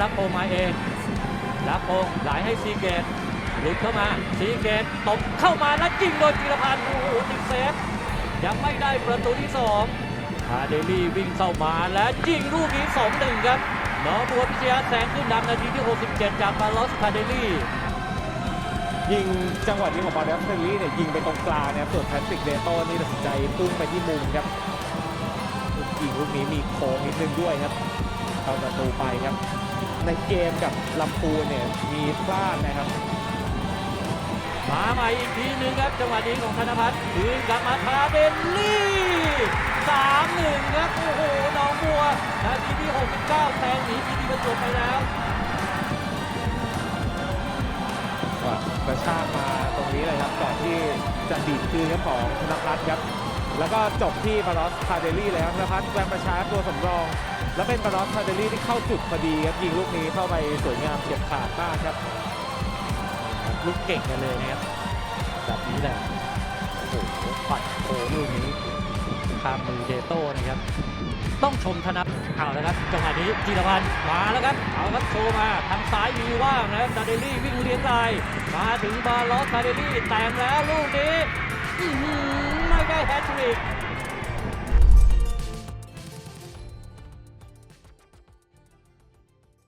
ลักโปมาเองลักโปไหลให้ซีเกตหลุดเข้ามาซีเกตตบเข้ามาแล้วยิงโดยจิรพันธ์โอ้โหติดเซฟยังไม่ได้ประตูที่สองคาเดลี่วิ่งเข้ามาและยิงลูกนี้สองหนึ่งครับหนองบัวพิชยาแสงขึ้นนำนาทีที่ 67 จากบาลอสคาเดลี่ยิงจังหวะนี้ของบอลเดฟเฟลลี่เนี่ยยิงไปตรงกลางนะครับส่วนแพทริกเดโต้นี่ตัดสินใจพุ่งไปที่มุมครับยิงลูกนี้มีโค้งนิดนึงด้วยครับเข้าประตูไปครับ ในเกมกับลำพูนเนี่ยมีพลาดนะครับ มาใหม่อีกทีหนึ่งครับ จังหวะนี้ของธนพัฒน์คืนกลับมาคาเดนลี่สามหนึ่งครับ โอ้โหหน้องบัวนาทีที่ 69แทงหนีพีทีประจวบไปแล้ว ก็กระชากมาตรงนี้เลยครับก่อนที่จะดีดคืนครับของธนพัฒน์ครับ แล้วก็จบที่บาลอสคาเดลี่เลยครับธนพัฒน์แวงประชาตัวสำรอง แล้วเป็นบาลอสคาเดลี่ที่เข้าจุดพอดีครับยิงลูกนี้เข้าไปสวยงามเฉียบขาดมากครับลูกเก่งกันเลยนะครับแบบนี้แหละโอ้โหปัดโผลูกนี้ข้ามมือเดโต้นะครับ ต้องชมธนัทเอาแล้วครับจังหวะนี้จีรพันธ์มาแล้วครับเอาครับโชว์มาทางซ้ายมีว่างนะครับซาเดลี่วิ่งเลี้ยงลายมาถึงบาลอสซาเดลี่แต่งแล้วลูกนี้